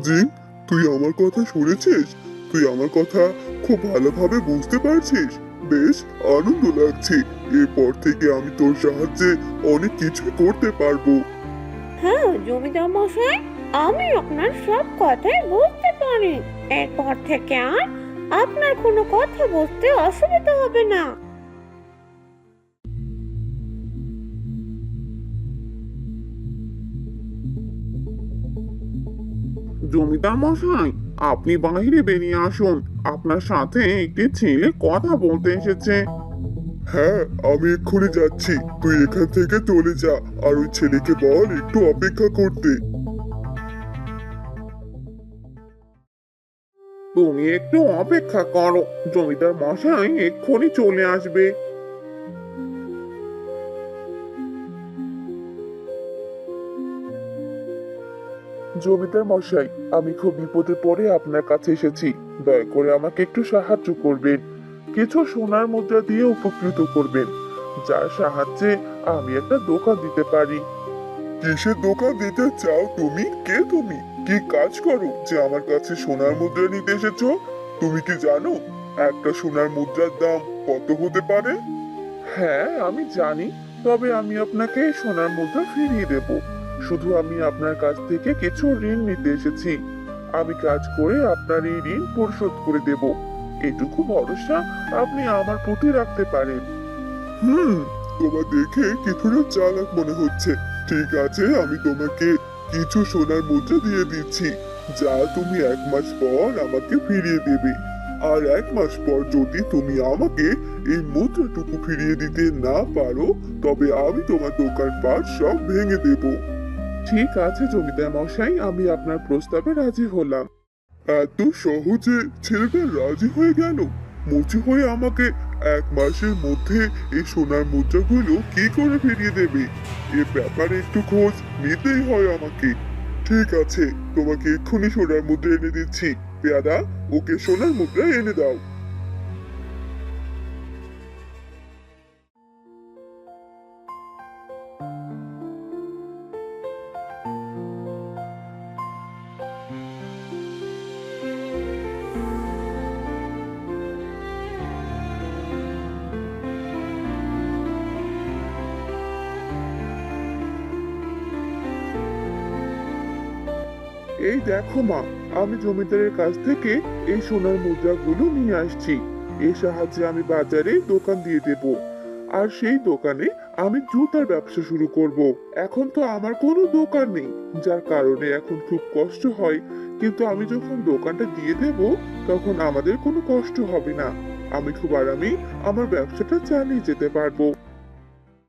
জিন তুই আমার কথা শুনেছিস? তুই আমার কথা খুব ভালোভাবে বুঝতে পারছিস? বেশ, আনন্দ লাগছে। এরপর থেকে আমি তোর সাহায্যে অনেক কিছু করতে পারব। হ্যাঁ জমিদার মশাই, আমি আপনার সব কথাই বুঝতে পারি। এরপর থেকে আর আপনার কোনো কথা বুঝতে অসুবিধা হবে না। জমিদার মশাই আপনি বাইরে বেরিয়ে আসুন। আপনার সাথে একটি ছেলে কথা বলতে এসেছে। হ্যাঁ আমি এক্ষুনি যাচ্ছি। তুই এখান থেকে চলে যা আর ওই ছেলেকে বল একটু অপেক্ষা করতে। তুমি একটু অপেক্ষা করো। জমিদার মশাই এক্ষুনি চলে আসবে। জমিদার মশাই আমি খুব বিপদে পড়ে আপনার কাছে এসেছি। দয়া করে আমাকে একটু সাহায্য করবেন। কিছু সোনার মুদ্রা দিয়ে উপকৃত করবেন। যার সাহায্যে আমি একটা দোকান দিতে পারি। কিসের দোকান দিতে চাও তুমি? কে তুমি? কি কাজ করো যে আমার কাছে সোনার মুদ্রা নিতে এসেছ? তুমি কি জানো একটা সোনার মুদ্রার দাম কত হতে পারে? হ্যাঁ আমি জানি। তবে আমি আপনাকে সোনার মুদ্রা ফিরিয়ে দেব। শুধু আমি আপনার কাছ থেকে কিছু ঋণ নিতে এসেছি। আমি কাজ করে আপনার এই ঋণ পরিশোধ করে দেব। এটুকু ভরসা আপনি আমার প্রতি রাখতে পারেন। হুম, তোমার দেখে কিছুটা চালাক মনে হচ্ছে। ঠিক আছে, আমি তোমাকে কিছু সোনার মুদ্রা দিয়ে দিচ্ছি, যা তুমি এক মাস পর আমাকে ফিরিয়ে দেবে। আর এক মাস পর যদি তুমি আমাকে এই মুদ্রাটুকু ফিরিয়ে দিতে না পারো, তবে আমি তোমার দোকান দোকানপাট সব ভেঙে দেবো। ঠিক আছে জমিদার মশাই, আমি আপনার প্রস্তাবে রাজি হলাম। এত সহজে ছেলেটা রাজি হয়ে গেল? মুচি হয়ে আমাকে এক মাসের মধ্যে এই সোনার মুদ্রাগুলো কি করে ফিরিয়ে দেবে? এ ব্যাপারে একটু খোঁজ নিতেই হয় আমাকে। ঠিক আছে, তোমাকে এক্ষুনি সোনার মুদ্রা এনে দিচ্ছি। পেয়াদা, ওকে সোনার মুদ্রা এনে দাও। এই দেখো মা, আমি জমিদারের কাছ থেকে এই সোনার মুদ্রাগুলো নিয়ে আসছি। এই সাহায্যে আমি বাজারে দোকান দিয়ে দেব। আর সেই দোকানে আমি জুতার ব্যবসা শুরু করব। এখন তো আমার কোনো দোকান নেই, যার কারণে এখন খুব কষ্ট হয়। কিন্তু আমি যখন দোকানটা দিয়ে দেব, তখন আমাদের কোনো কষ্ট হবে না। আমি খুব আরামেই আমার ব্যবসাটা চালিয়ে যেতে পারব।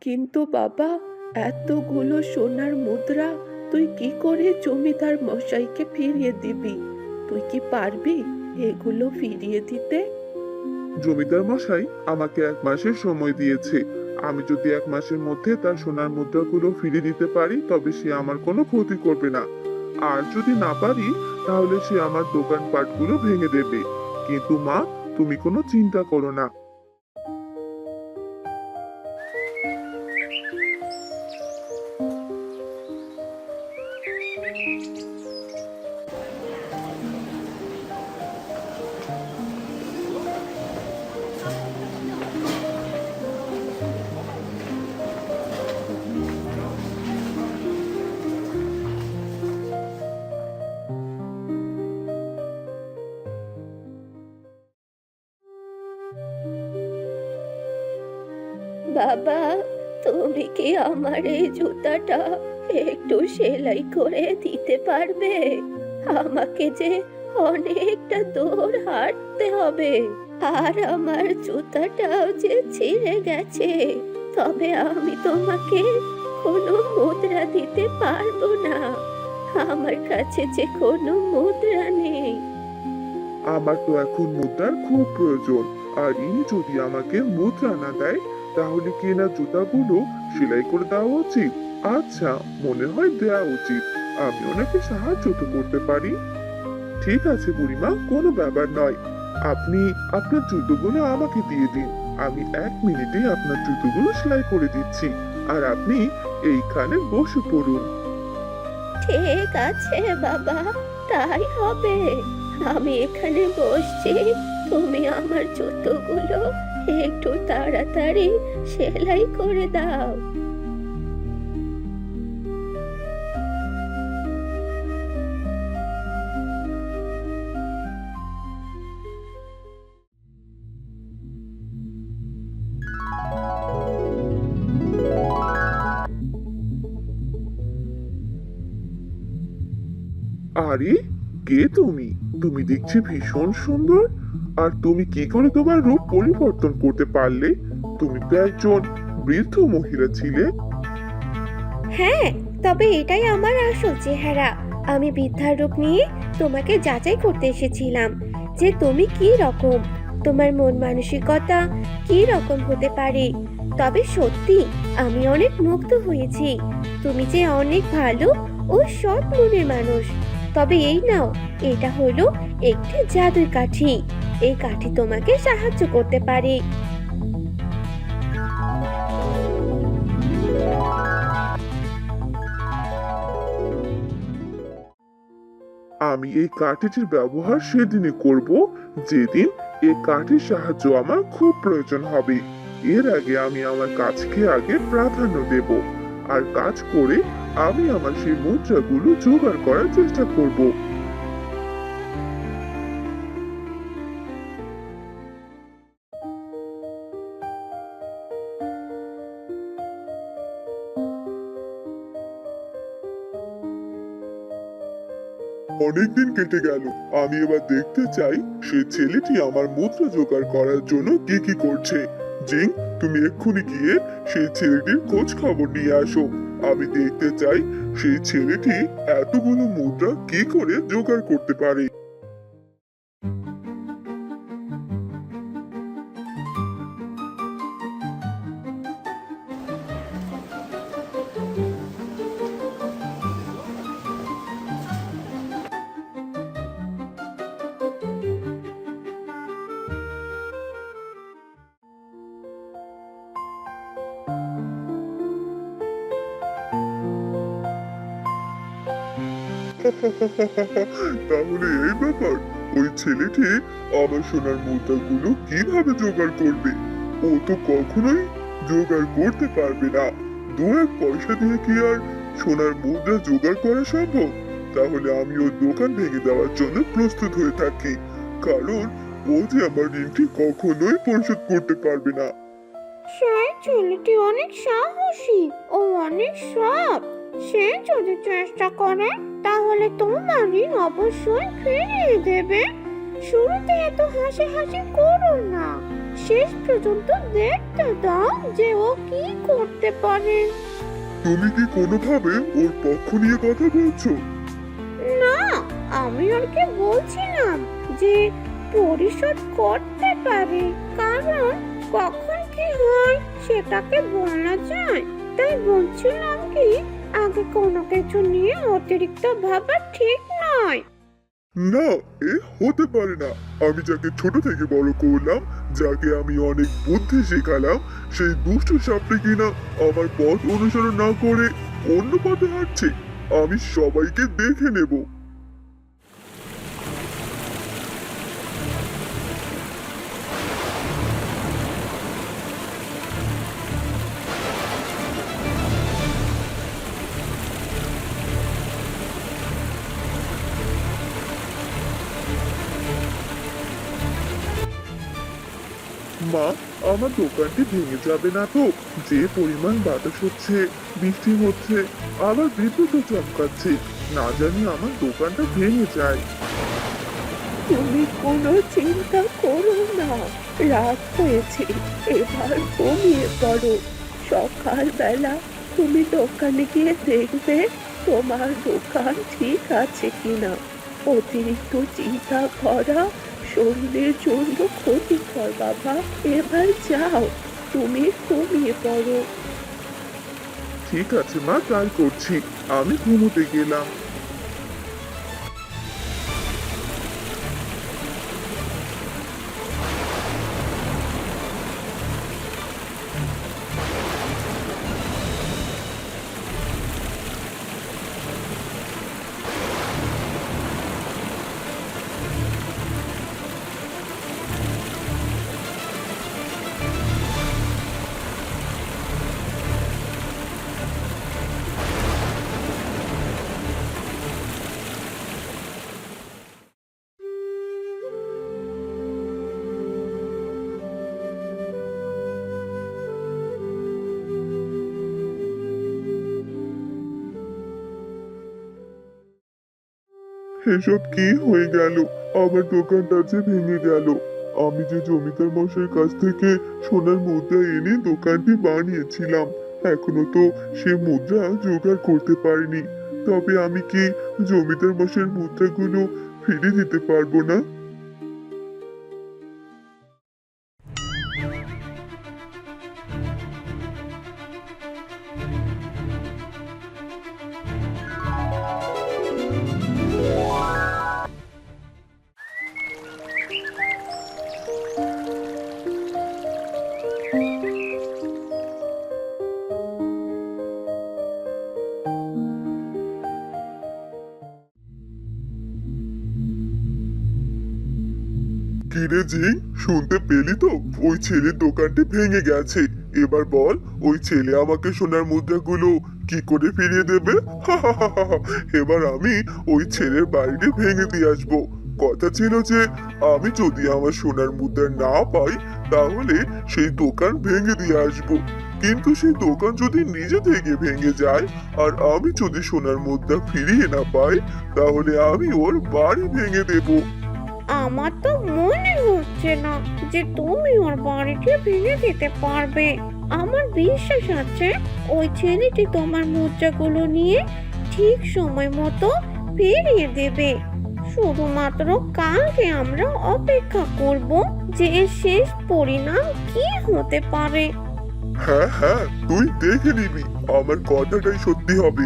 কিন্তু বাবা, এতগুলো সোনার মুদ্রা তুই কি করে জমিদার মশাইকে ফিরিয়ে দিবি? তুই কি পারবি এগুলো ফিরিয়ে দিতে? জমিদার মশাই আমাকে এক মাসের সময় দিয়েছে। আমি যদি এক মাসের মধ্যে তার সোনার মুদ্রাগুলো ফিরিয়ে দিতে পারি, তবে সে আমার কোনো ক্ষতি করবে না। আর যদি না পারি, তাহলে সে আমার দোকানপাটগুলো ভেঙে দেবে। কিন্তু মা, তুমি কোনো চিন্তা করো না। বাবা, তুমি কি আমার এই জুতাটা একটু সেলাই করে দিতে পারবে? আমাকে যে অনেকটা দূর হাঁটতে হবে। আর আমার জুতাটাও যে ছিঁড়ে গেছে, তবে আমি তোমাকে কোনো মুদ্রা দিতে পারব না। আমার কাছে যে কোনো মুদ্রা নেই। আমার তো এখন মুদ্রার খুব প্রয়োজন। আর ইনি যদি আমাকে মুদ্রা না দেয় তাহলে কি না জুতাগুলো সেলাই করে দেওয়া উচিত। আচ্ছা মনে হয় দেওয়া উচিত। আমি ওনাকে সাহায্য তো করতে পারি। ঠিক আছে বুড়িমা, কোনো ব্যাপার নয়। আপনি আপনার জুতোগুলো আমাকে দিয়ে দিন। আমি এক মিনিটে আপনার জুতোগুলো সেলাই করে দিচ্ছি। আর আপনি এইখানে বসে পড়ুন। ঠিক আছে বাবা, তাই হবে। আমি এখানে বসছি। তুমি আমার জুতোগুলো একটু তাড়াতাড়ি সেলাই করে দাও। আরে কে তুমি? তুমি দেখছি ভীষণ সুন্দর। আর তুমি কি করে তোমার রূপ পরিবর্তন করতে পারলে? তুমি তো একজন বৃদ্ধ মহিলা ছিলে। হ্যাঁ তবে এটাই আমার আসল চেহারা। আমি বৃদ্ধার রূপ নিয়ে তোমাকে যাচাই করতে এসেছিলাম যে তুমি কি রকম, তোমার মন মানসিকতা কি রকম হতে পারে। তবে সত্যি, আমি অনেক মুগ্ধ হয়েছি। তুমি যে অনেক ভালো ও সৎ মনের মানুষ। তবে এই নাও, এটা হলো একটি জাদুর কাঠি। এই কাঠি তোমাকে সাহায্য করতে পারে। আমি এই কাঠিটির ব্যবহার সেদিনে করব। যেদিন এই কাঠির সাহায্য আমার খুব প্রয়োজন হবে। এর আগে আমি আমার কাজকে আগে প্রাধান্য দেব। আর কাজ করে আমি আমার সেই মুদ্রাগুলো জোগাড় করার চেষ্টা করব। অনেকদিন কেটে গেল। আমি এবার দেখতে চাই সেই ছেলেটি আমার মুদ্রা জোগাড় করার জন্য কি কি করছে। জিং তুমি এক্ষুনি গিয়ে সেই ছেলেটির খোঁজ খবর নিয়ে আসো। আমি দেখতে চাই সেই ছেলেটি এতগুলো মুদ্রা কি করে জোগাড় করতে পারে। তাহলে এই ব্যাপার, ওই ছেলেটি আমার সোনার মুদ্রাগুলো কীভাবে জোগাড় করবে? ও তো কখনোই জোগাড় করতে পারবে না। দু এক পয়সা দিয়ে কি আর সোনার মুদ্রা জোগাড় করা সম্ভব? তাহলে আমি ওর দোকান ভেঙে দেওয়ার জন্য প্রস্তুত হয়ে থাকি। কারণ ও যে আমার ঋণটি কখনোই পরিশোধ করতে পারবে না। সেই ছেলেটি অনেক সাহসী ও অনেক সৎ। সে যদি চেষ্টা করে তাহলে তোমার ঋণ অবশ্যই ফিরিয়ে দেবে। শুরুতে এত হাসি হাসি করো না। শেষ পর্যন্ত দেখতে দাও যে ও কি করতে পারে। তুমি কি কোনোভাবে ওর পক্ষ নিয়ে কথা বলছো? না আমি ওকে বলছিলাম যে পরিশোধ করতে পারে। কারণ কখন কি হয় সেটাকে বলা যায়। তাই বলছিলাম কি আগে কোনো কিছু নিয়ে অতিরিক্ত ভাবা ঠিক নয়। না, এ হতে পারে না। আমি যাকে ছোট থেকে বড় করলাম, যাকে আমি অনেক বুদ্ধি শেখালাম, সেই দুষ্ট সাপটি কিনা আমার পথ অনুসরণ না করে অন্য পথে হাঁটছে। আমি সবাইকে দেখে নেব। মা, আমার দোকানটি ভেঙে যাবে না তো। যে পরিমাণ বাতাস হচ্ছে, বৃষ্টি হচ্ছে, আবার বিদ্যুৎও চমকাচ্ছে। না জানি আমার দোকানটা ভেঙে যায়। তুমি কোনো চিন্তা করো না। রাত হয়েছে, এবার ঘুমিয়ে পড়ো। সকালবেলা তুমি দোকানে গিয়ে দেখবে তোমার দোকান ঠিক আছে কিনা। অতিরিক্ত চিন্তা করা শরীরের জন্য ক্ষতিকর, বাবা। এবার যাও। তুমি ঘুমিয়ে পড়ো। ঠিক আছে, মা, তাই করছি। আমি ঘুমোতে গেলাম। এসব কি হয়ে গেল? আমার দোকানটা যে ভেঙে গেল। আমি যে জমিদার মশাইয়ের কাছ থেকে সোনার মুদ্রা এনে দোকানটি বানিয়েছিলাম, এখনও তো সে মুদ্রা জোগাড় করতে পারিনি। তবে আমি কি জমিদার মশাইয়ের মুদ্রাগুলো ফিরে দিতে পারব না? জি শুনতে পেলি তো, ওই ছেলের দোকানটি ভেঙে গেছে। এবার বল, ওই ছেলে আমাকে সোনার মুদ্রাগুলো কি করে ফিরিয়ে দেবে? এবার আমি ওই ছেলের বাড়িটি ভেঙে দিয়ে আসব। কথা ছিল যে, আমি যদি আমার সোনার মুদ্রা না পাই, তাহলে সেই দোকান ভেঙে দিয়ে আসব। কিন্তু সেই দোকান যদি নিজে থেকে ভেঙে যায়, আর আমি যদি সোনার মুদ্রা ফিরিয়ে না পাই, তাহলে আমি ওর বাড়ি ভেঙে দেবো। আমার তো মনে হচ্ছে না যে তুমি ওর বাড়িটি ভেঙে দিতে পারবে। আমার বিশ্বাস আছে ওই ছেলেটি তোমার মুদ্রাগুলো নিয়ে ঠিক সময় মতো ফিরিয়ে দেবে। শুধুমাত্র কালকে আমরা অপেক্ষা করব যে শেষ পরিণাম কি হতে পারে। হ্যাঁ হ্যাঁ তুই দেখে নিবি। আমার কথাটাই সত্যি হবে।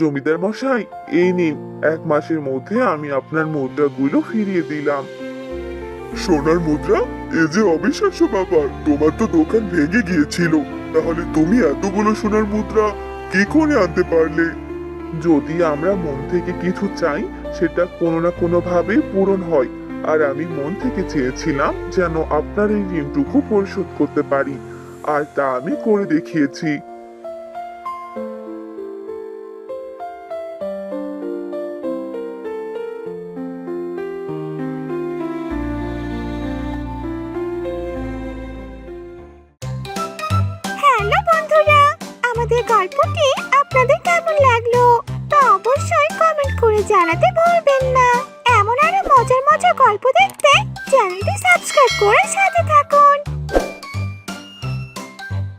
জমিদার মশাই, এই নিন, এক মাসের মধ্যে আমি আপনার মুদ্রাগুলো ফিরিয়ে দিলাম। সোনার মুদ্রা? এ যে অবিশ্বাস্য ব্যাপার। তোমার তো দোকান ভেঙে গিয়েছিল। তাহলে তুমি এতগুলো সোনার মুদ্রা কি করে আনতে পারলে? যদি আমরা মন থেকে কিছু চাই, সেটা কোনো না কোনো ভাবে পূরণ হয়। আর আমি মন থেকে চেয়েছিলাম যেন আপনার এই ঋণটুকু পরিশোধ করতে পারি। আর তা আমি করে দেখিয়েছি।